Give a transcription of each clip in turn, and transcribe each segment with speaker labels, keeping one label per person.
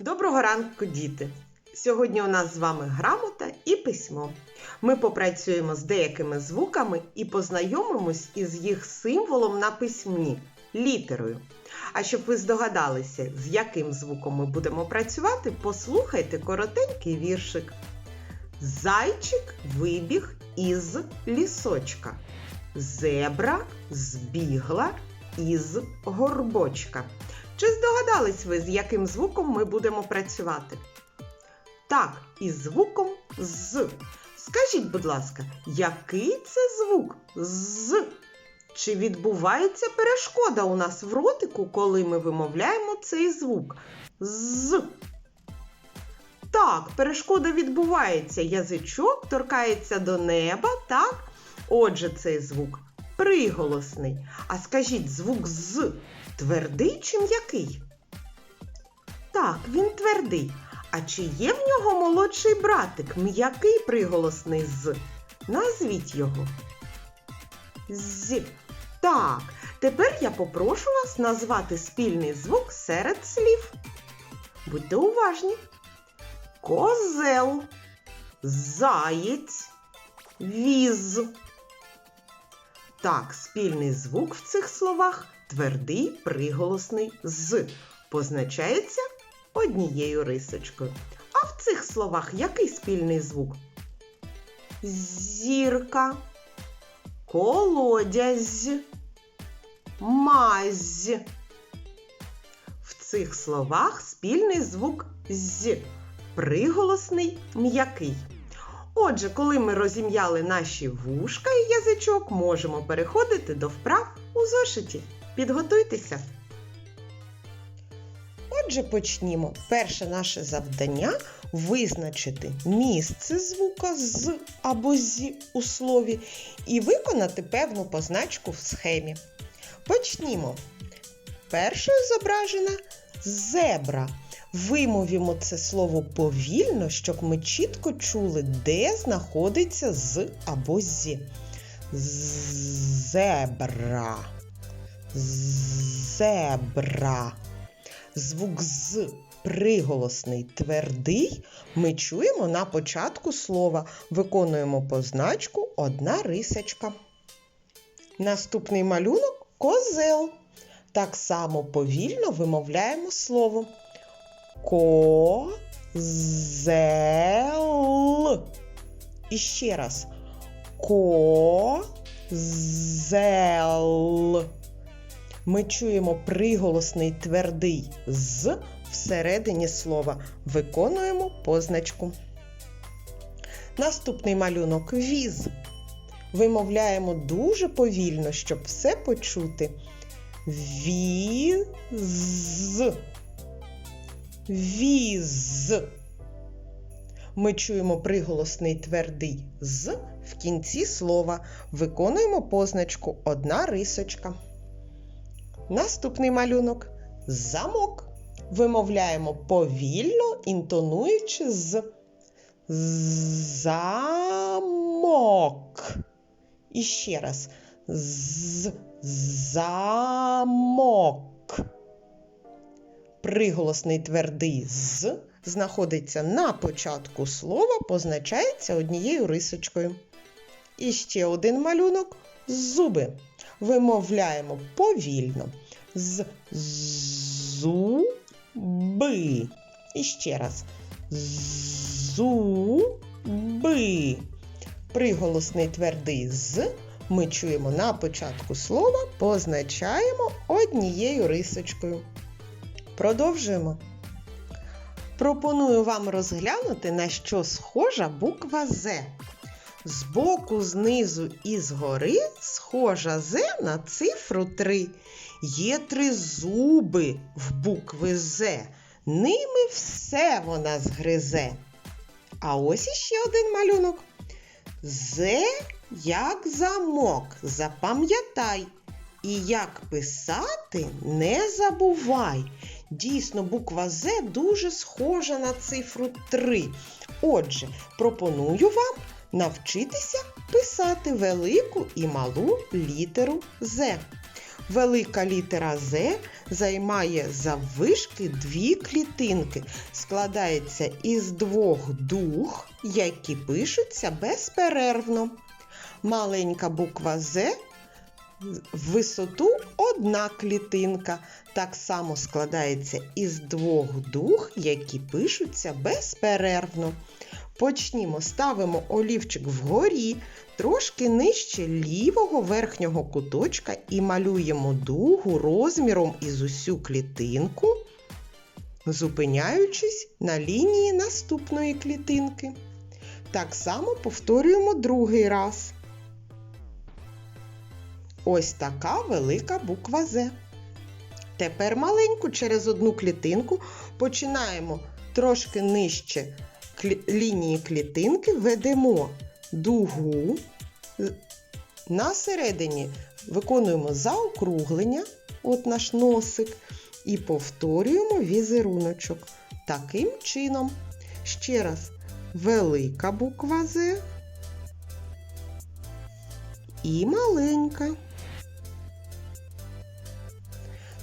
Speaker 1: Доброго ранку, діти! Сьогодні у нас з вами грамота і письмо. Ми попрацюємо з деякими звуками і познайомимось із їх символом на письмі літерою. А щоб ви здогадалися, з яким звуком ми будемо працювати, послухайте коротенький віршик. Зайчик вибіг із лісочка. Зебра збігла із горбочка. Чи здогадались ви, з яким звуком ми будемо працювати? Так, із звуком з. Скажіть, будь ласка, який це звук з? Чи відбувається перешкода у нас в ротику, коли ми вимовляємо цей звук? З. Так, перешкода відбувається. Язичок торкається до неба, так? Отже, цей звук приголосний. А скажіть, звук з твердий чи м'який? Так, він твердий. А чи є в нього молодший братик, м'який приголосний з? Назвіть його. З. Так, тепер я попрошу вас назвати спільний звук серед слів. Будьте уважні. Козел, заєць, віз. Так, спільний звук в цих словах твердий приголосний з позначається однією рисочкою. А в цих словах який спільний звук? Зірка, колодязь, мазь. В цих словах спільний звук з, приголосний м'який. Отже, коли ми розім'яли наші вушка і язичок, можемо переходити до вправ у зошиті. Підготуйтеся! Отже, почнімо. Перше наше завдання визначити місце звука з або зі у слові і виконати певну позначку в схемі. Почнімо. Першою зображена зебра. Вимовімо це слово повільно, щоб ми чітко чули, де знаходиться з або зі. Зебра. Зебра. Звук з приголосний твердий ми чуємо на початку слова. Виконуємо позначку одна рисочка. Наступний малюнок козел. Так само повільно вимовляємо слово. Козел. І ще раз. Козел. Ми чуємо приголосний твердий з всередині слова. Виконуємо позначку. Наступний малюнок віз. Вимовляємо дуже повільно, щоб все почути. Віз. Віз. Ми чуємо приголосний твердий з в кінці слова. Виконуємо позначку одна рисочка. Наступний малюнок замок. Вимовляємо повільно, інтонуючи з замок. І ще раз з замок. Приголосний твердий з знаходиться на початку слова, позначається однією рисочкою. І ще один малюнок зуби. Вимовляємо повільно. З зуби. І ще раз. Зуби. Приголосний твердий з ми чуємо на початку слова, позначаємо однією рисочкою. Продовжуємо. Пропоную вам розглянути, на що схожа буква З. Збоку, знизу і згори схожа З на цифру 3. Є три зуби в букви З. Ними все вона згризе. А ось іще один малюнок. З як замок. Запам'ятай. І як писати, не забувай. Дійсно, буква З дуже схожа на цифру 3. Отже, пропоную вам навчитися писати велику і малу літеру З. Велика літера З займає заввишки дві клітинки, складається із двох дух, які пишуться безперервно. Маленька буква З в висоту одна клітинка. Так само складається із двох дух, які пишуться безперервно. Почнімо, ставимо олівчик вгорі, трошки нижче лівого верхнього куточка і малюємо дугу розміром із усю клітинку, зупиняючись на лінії наступної клітинки. Так само повторюємо другий раз. Ось така велика буква З. Тепер маленьку через одну клітинку починаємо трошки нижче лінії клітинки, ведемо дугу. На середині виконуємо заокруглення, от наш носик, і повторюємо візеруночок. Таким чином. Ще раз, велика буква З і маленька.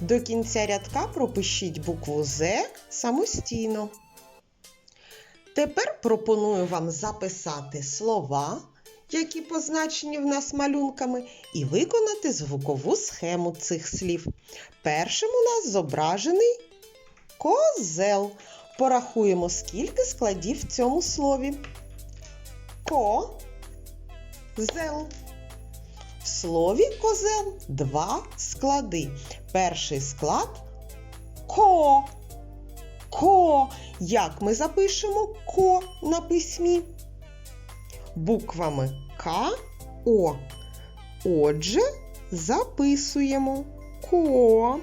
Speaker 1: До кінця рядка пропишіть букву З самостійно. Тепер пропоную вам записати слова, які позначені в нас малюнками, і виконати звукову схему цих слів. Першим у нас зображений козел. Порахуємо, скільки складів в цьому слові. Ко. В слові козел два склади. Перший склад ко. Ко. Як ми запишемо ко на письмі? Буквами К, О. Отже, записуємо ко.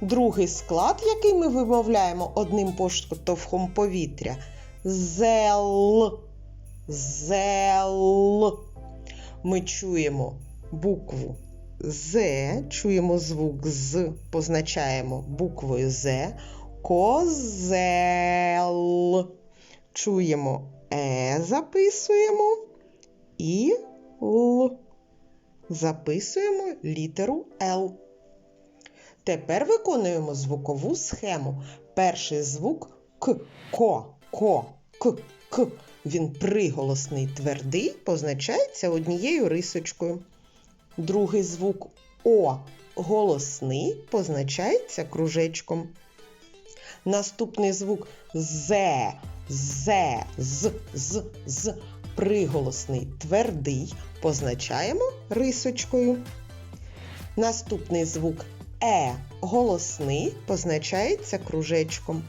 Speaker 1: Другий склад, який ми вимовляємо одним поштовхом повітря. Зел. Зел. Ми чуємо букву З, чуємо звук з, позначаємо буквою З. Козел. Чуємо Е, записуємо і Л. Записуємо літеру Л. Тепер виконуємо звукову схему. Перший звук К, ко, ко, к, к. Він приголосний твердий, позначається однією рисочкою. Другий звук О голосний позначається кружечком. Наступний звук З, З, з, з, з. Приголосний твердий позначаємо рисочкою. Наступний звук Е голосний позначається кружечком.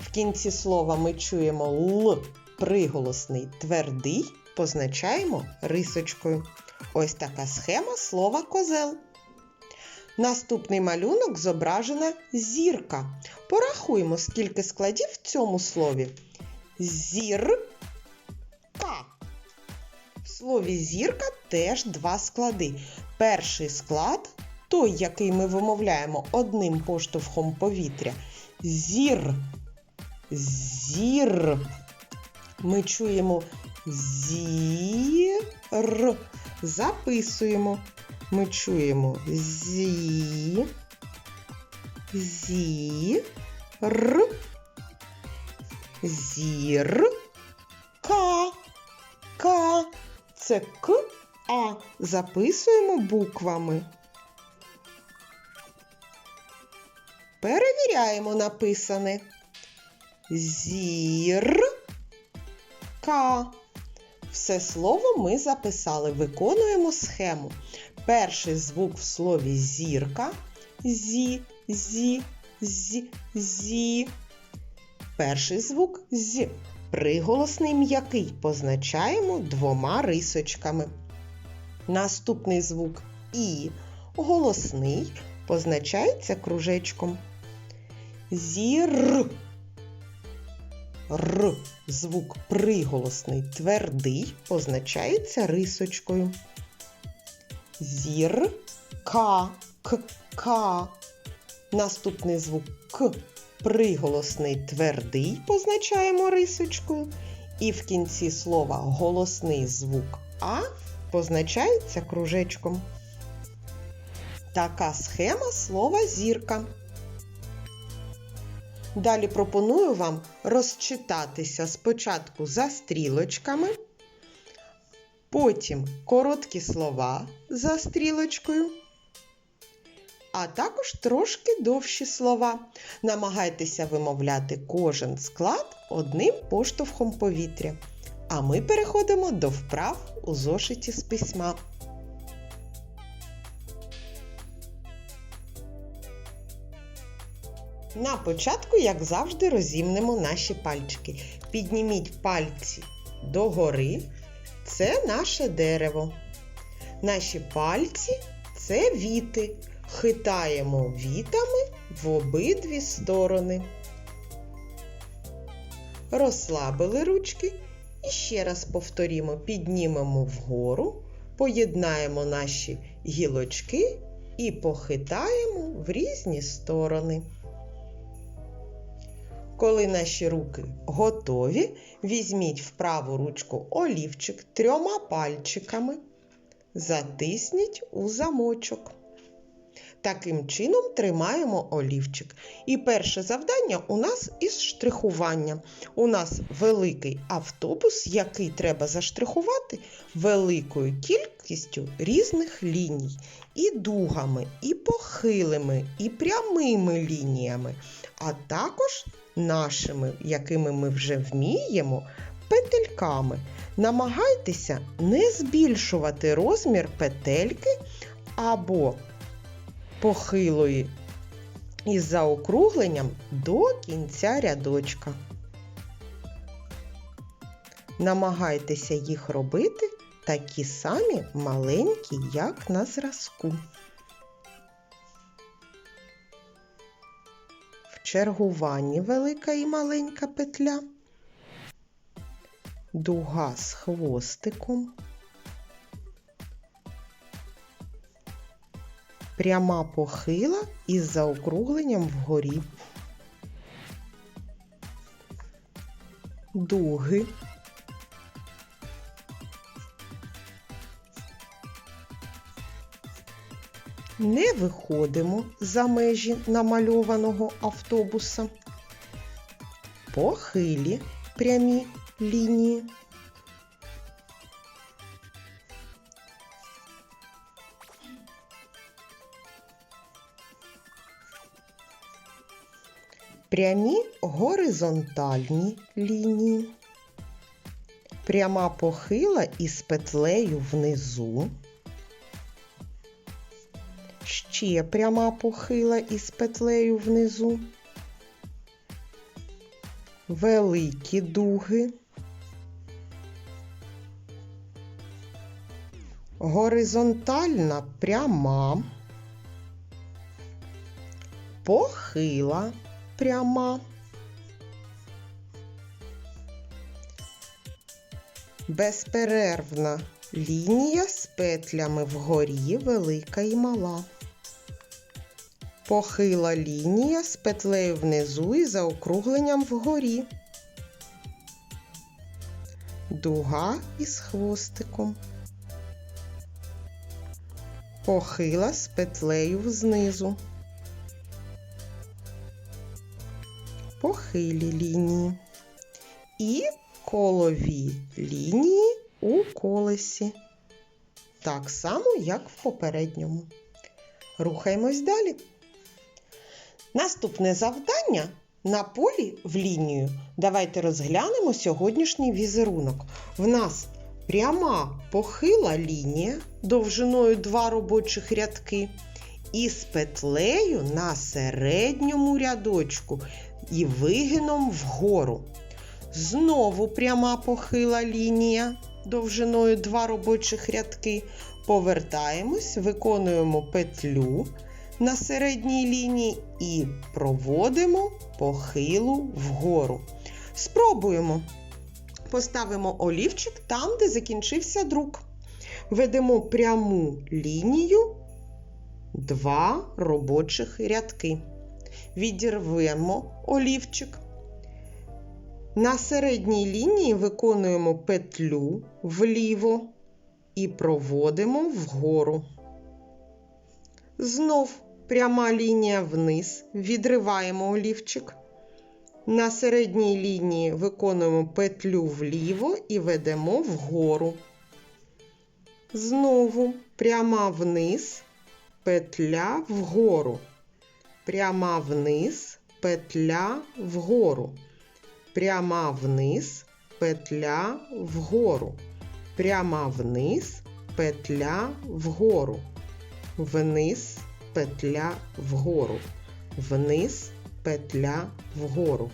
Speaker 1: В кінці слова ми чуємо Л приголосний твердий позначаємо рисочкою. Ось така схема слова козел. Наступний малюнок зображена зірка. Порахуємо, скільки складів в цьому слові. Зірка. В слові зірка теж два склади. Перший склад той, який ми вимовляємо одним поштовхом повітря. Зір. Зір. Ми чуємо зір. Записуємо. Ми чуємо зі. Зі. Р. Зір. Ка. Ка. Це К. А. Записуємо буквами. Перевіряємо написане. Зірка. Все слово ми записали. Виконуємо схему. Перший звук в слові зірка. Зі, зі, зі, зі. Перший звук з. Приголосний м'який позначаємо двома рисочками. Наступний звук І. Голосний позначається кружечком. Зір. Р. Звук приголосний твердий позначається рисочкою. Зір. К. К. К. Наступний звук К. Приголосний твердий позначаємо рисочкою. І в кінці слова голосний звук А позначається кружечком. Така схема слова зірка. Далі пропоную вам розчитатися спочатку за стрілочками, потім короткі слова за стрілочкою, а також трошки довші слова. Намагайтеся вимовляти кожен склад одним поштовхом повітря. А ми переходимо до вправ у зошиті з письма. На початку, як завжди, розімнемо наші пальчики. Підніміть пальці догори. Це наше дерево. Наші пальці це віти. Хитаємо вітами в обидві сторони. Розслабили ручки і ще раз повторімо: піднімемо вгору, поєднаємо наші гілочки і похитаємо в різні сторони. Коли наші руки готові, візьміть в праву ручку олівчик трьома пальчиками, затисніть у замочок. Таким чином тримаємо олівчик. І перше завдання у нас із штрихування. У нас великий автобус, який треба заштрихувати великою кількістю різних ліній. І дугами, і похилими, і прямими лініями, а також нашими, якими ми вже вміємо, петельками. Намагайтеся не збільшувати розмір петельки або похилої із заокругленням до кінця рядочка. Намагайтеся їх робити такі самі маленькі, як на зразку. Чергуванні велика і маленька петля, дуга з хвостиком. пряма похила із заокругленням вгорі, дуги, не виходимо за межі намальованого автобуса, похилі прямі лінії. прямі горизонтальні лінії, пряма похила із петлею внизу, ще пряма похила із петлею внизу, великі дуги, горизонтальна пряма, похила пряма. Безперервна лінія з петлями вгорі велика і мала. Похила лінія з петлею внизу і заокругленням вгорі. Дуга із хвостиком. Похила з петлею знизу. похилі лінії і колові лінії у колесі. Так само, як в попередньому. Рухаємось далі. Наступне завдання на полі в лінію. Давайте розглянемо сьогоднішній візерунок. В нас пряма похила лінія довжиною два робочих рядки. І з петлею на середньому рядочку і вигином вгору. Знову пряма похила лінія довжиною два робочих рядки. Повертаємось, виконуємо петлю на середній лінії і проводимо похилу вгору. Спробуємо. Поставимо олівчик там, де закінчився друк. Ведемо пряму лінію, два робочих рядки відірвемо олівчик. На середній лінії виконуємо петлю вліво і проводимо вгору. Знов пряма лінія вниз, відриваємо олівчик. На середній лінії виконуємо петлю вліво і ведемо вгору. Знову пряма вниз, петля вгору. Пряма вниз, петля вгору. Пряма вниз, петля вгору. Пряма вниз, петля вгору. Вниз, петля вгору. Вниз, петля вгору.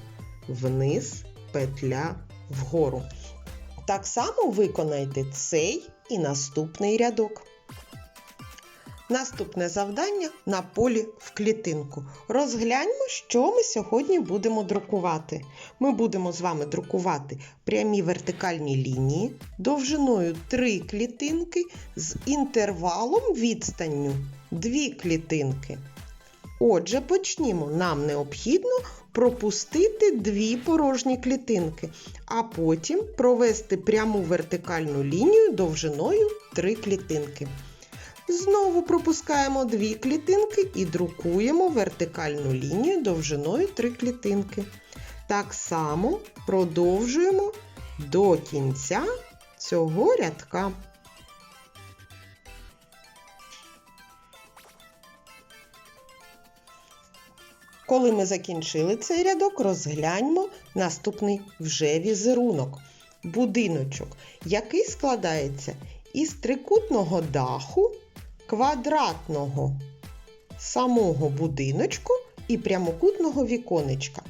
Speaker 1: Вниз, петля вгору. Так само виконайте цей і наступний рядок. Наступне завдання на полі в клітинку. Розгляньмо, що ми сьогодні будемо друкувати. Ми будемо з вами друкувати прямі вертикальні лінії довжиною 3 клітинки з інтервалом відстанню 2 клітинки. Отже, почнімо. Нам необхідно пропустити дві порожні клітинки, а потім провести пряму вертикальну лінію довжиною 3 клітинки. Знову пропускаємо дві клітинки і друкуємо вертикальну лінію довжиною 3 клітинки. Так само продовжуємо до кінця цього рядка. Коли ми закінчили цей рядок, розгляньмо наступний вже візерунок. Будиночок, який складається із трикутного даху, квадратного самого будиночку і прямокутного віконечка.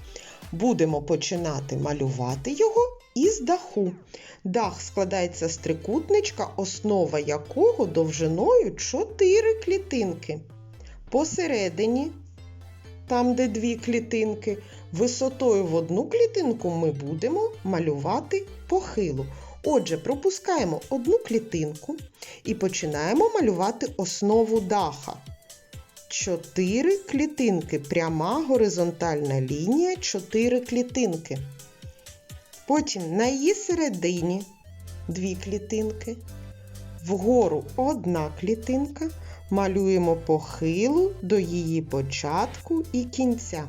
Speaker 1: Будемо починати малювати його із даху. Дах складається з трикутничка, основа якого довжиною 4 клітинки. Посередині там, де дві клітинки, висотою в одну клітинку ми будемо малювати похилу. Отже, пропускаємо одну клітинку і починаємо малювати основу даха. Чотири клітинки, пряма горизонтальна лінія, чотири клітинки. Потім на її середині дві клітинки. Вгору одна клітинка. Малюємо похилу до її початку і кінця.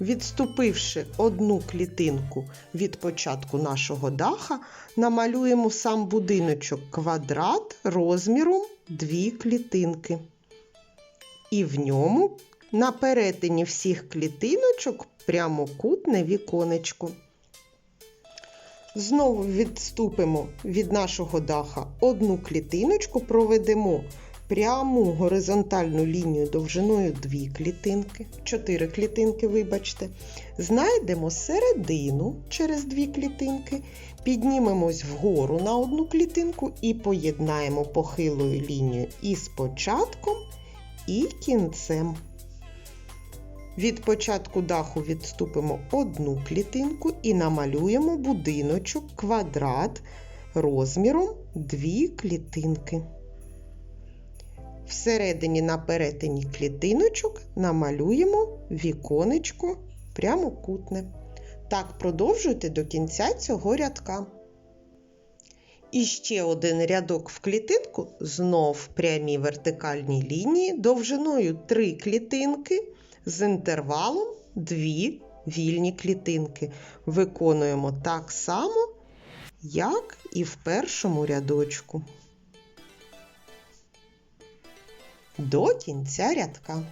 Speaker 1: Відступивши одну клітинку від початку нашого даха, намалюємо сам будиночок квадрат розміром дві клітинки. І в ньому на перетині всіх клітиночок прямокутне віконечко. Знову відступимо від нашого даха одну клітиночку, проведемо пряму горизонтальну лінію довжиною 2 клітинки, 4 клітинки, вибачте. Знайдемо середину через 2 клітинки, піднімемось вгору на одну клітинку і поєднаємо похилою лінією із початком і кінцем. Від початку даху відступимо одну клітинку і намалюємо будиночок квадрат розміром 2 клітинки. Всередині на перетині клітиночок намалюємо віконечко прямокутне. Так продовжуйте до кінця цього рядка. І ще один рядок в клітинку, знов прямі вертикальні лінії довжиною 3 клітинки з інтервалом 2 вільні клітинки. Виконуємо так само, як і в першому рядочку. До кінця рядка.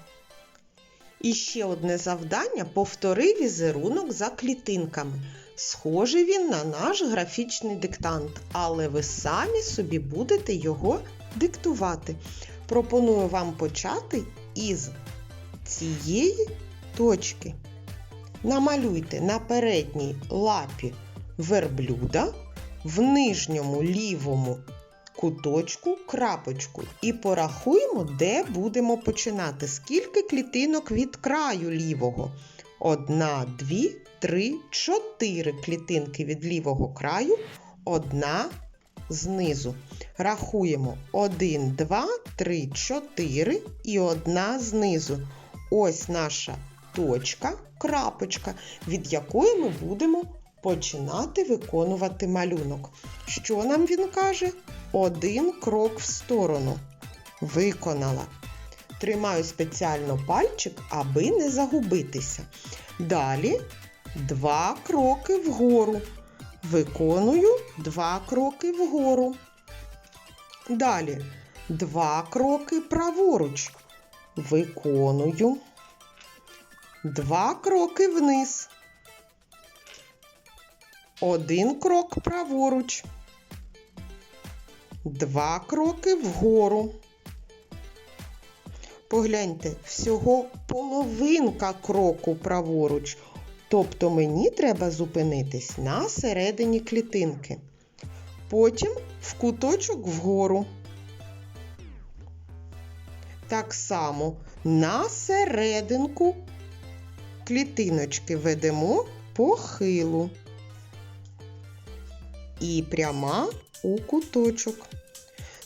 Speaker 1: І ще одне завдання повтори візерунок за клітинками. Схожий він на наш графічний диктант, але ви самі собі будете його диктувати. Пропоную вам почати із цієї точки. Намалюйте на передній лапі верблюда, в нижньому лівому куточку крапочку і порахуємо, де будемо починати. Скільки клітинок від краю лівого. Одна, дві, три, чотири клітинки від лівого краю, одна знизу. Рахуємо 1, 2, 3, 4 і одна знизу. Ось наша точка, крапочка, від якої ми будемо починати виконувати малюнок. Що нам він каже? Один крок в сторону. Виконала. Тримаю спеціально пальчик, аби не загубитися. Далі два кроки вгору. Виконую два кроки вгору. Далі два кроки праворуч. Виконую. Два кроки вниз. Один крок праворуч. Два кроки вгору. Погляньте, всього половинка кроку праворуч. Тобто мені треба зупинитись на середині клітинки. Потім в куточок вгору. Так само на серединку клітиночки ведемо похилу. І пряма у куточок.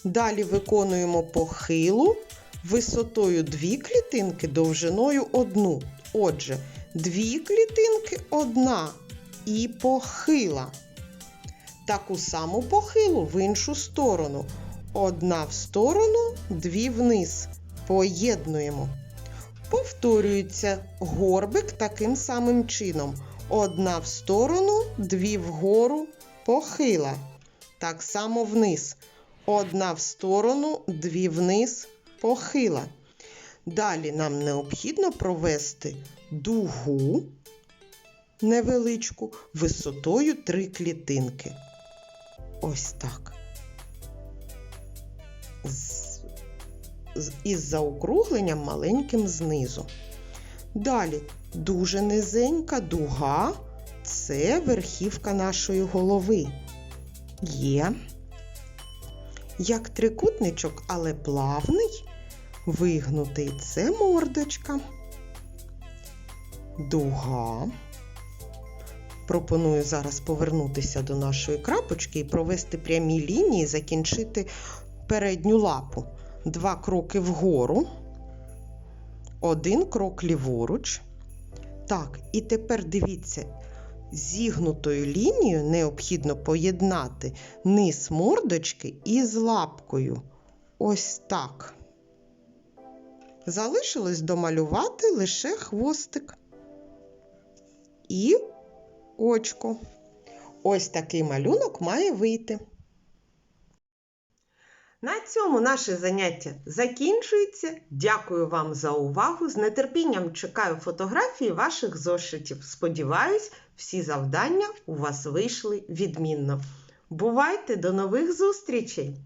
Speaker 1: Далі виконуємо похилу висотою дві клітинки, довжиною одну. Отже, дві клітинки одна і похила. Таку саму похилу в іншу сторону. Одна в сторону, дві вниз. Поєднуємо. Повторюється горбик таким самим чином. Одна в сторону, дві вгору, похила. Так само вниз. Одна в сторону, дві вниз, похила. Далі нам необхідно провести дугу невеличку висотою три клітинки. Ось так. Із заокругленням маленьким знизу. Далі дуже низенька дуга це верхівка нашої голови. Є. Як трикутничок, але плавний, вигнутий це мордочка. Дуга. Пропоную зараз повернутися до нашої крапочки і провести прямі лінії, закінчити передню лапу. Два кроки вгору, один крок ліворуч. Так, і тепер дивіться, зігнутою лінією необхідно поєднати низ мордочки із лапкою. Ось так. Залишилось домалювати лише хвостик і очко. Ось такий малюнок має вийти. На цьому наше заняття закінчується. Дякую вам за увагу. З нетерпінням чекаю фотографії ваших зошитів. Сподіваюсь, всі завдання у вас вийшли відмінно. Бувайте до нових зустрічей!